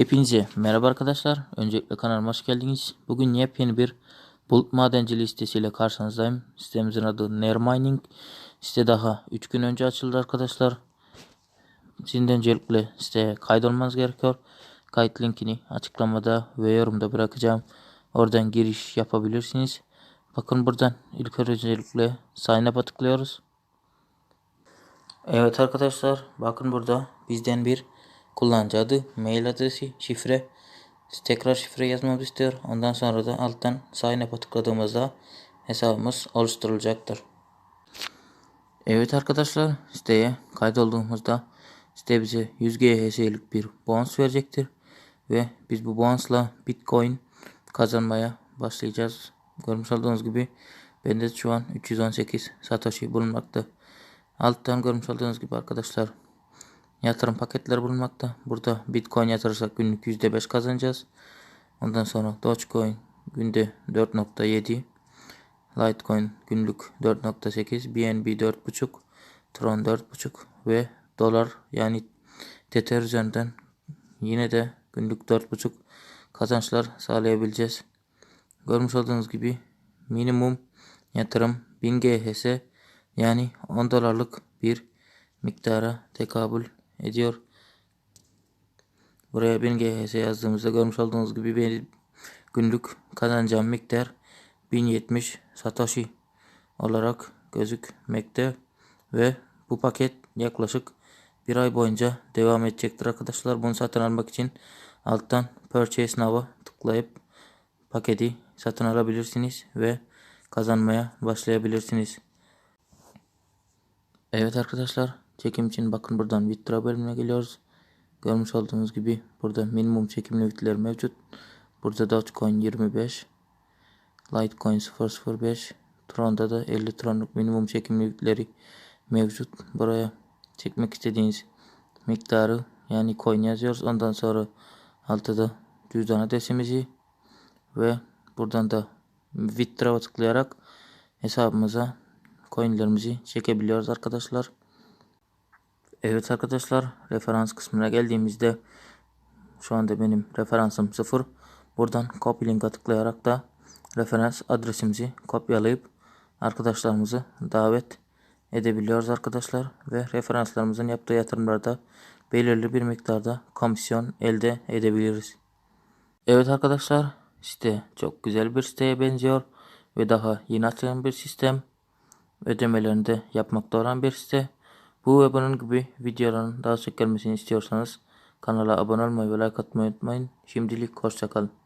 Hepinize merhaba arkadaşlar. Öncelikle kanalıma hoş geldiniz. Bugün yepyeni bir bulut madenciliği sitesiyle karşınızdayım. Sitemizin adı Nermining. Site daha 3 gün önce açıldı arkadaşlar. Sizin de öncelikle siteye kaydolmanız gerekiyor. Kayıt linkini açıklamada ve yorumda bırakacağım. Oradan giriş yapabilirsiniz. Bakın buradan ilk öncelikle sign up'a tıklıyoruz. Evet arkadaşlar bakın burada bizden bir kullanıcı adı, mail adresi, şifre. Tekrar şifre yazmamızı istiyor. Ondan sonra da alttan sign up'a tıkladığımızda hesabımız oluşturulacaktır. Evet arkadaşlar siteye kaydolduğumuzda site bize 100 GHS'lik bir bonus verecektir. Ve biz bu bonusla Bitcoin kazanmaya başlayacağız. Görmüş olduğunuz gibi bende şu an 318 Satoshi bulunmakta. Alttan görmüş olduğunuz gibi arkadaşlar yatırım paketleri bulunmakta. Burada Bitcoin yatırırsak günlük %5 kazanacağız. Ondan sonra Dogecoin günde 4.7 Litecoin günlük 4.8 BNB 4.5 Tron 4.5 ve dolar yani Tether üzerinden yine de günlük 4.5 kazançlar sağlayabileceğiz. Görmüş olduğunuz gibi minimum yatırım 1000 GHS yani 10 dolarlık bir miktara tekabül ediyor. Buraya 1000 GHS yazdığımızda görmüş olduğunuz gibi benim günlük kazanacağım miktar 1070 Satoshi olarak gözükmekte ve bu paket yaklaşık bir ay boyunca devam edecektir arkadaşlar. Bunu satın almak için alttan Purchase Now'a tıklayıp paketi satın alabilirsiniz ve kazanmaya başlayabilirsiniz. Evet arkadaşlar çekim için bakın buradan Withdraw bölümüne geliyoruz. Görmüş olduğunuz gibi burada minimum çekim limitleri mevcut. Burada Dogecoin 25, Litecoin 005, Tron'da da 50 Tron'luk minimum çekim limitleri mevcut. Buraya çekmek istediğiniz miktarı yani coin yazıyoruz. Ondan sonra altta cüzdan adresimizi ve buradan da Withdraw'a tıklayarak hesabımıza coinlerimizi çekebiliyoruz arkadaşlar. Evet arkadaşlar referans kısmına geldiğimizde şu anda benim referansım 0. Buradan copy link'a tıklayarak da referans adresimizi kopyalayıp arkadaşlarımızı davet edebiliyoruz arkadaşlar ve referanslarımızın yaptığı yatırımlarda belirli bir miktarda komisyon elde edebiliriz. Evet arkadaşlar site çok güzel bir siteye benziyor ve daha yeni açılan bir sistem ödemelerini de yapmakta olan bir site. Bu ve bunun gibi videoların daha çok gelmesini istiyorsanız kanala abone olmayı ve like atmayı unutmayın. Şimdilik hoşçakalın.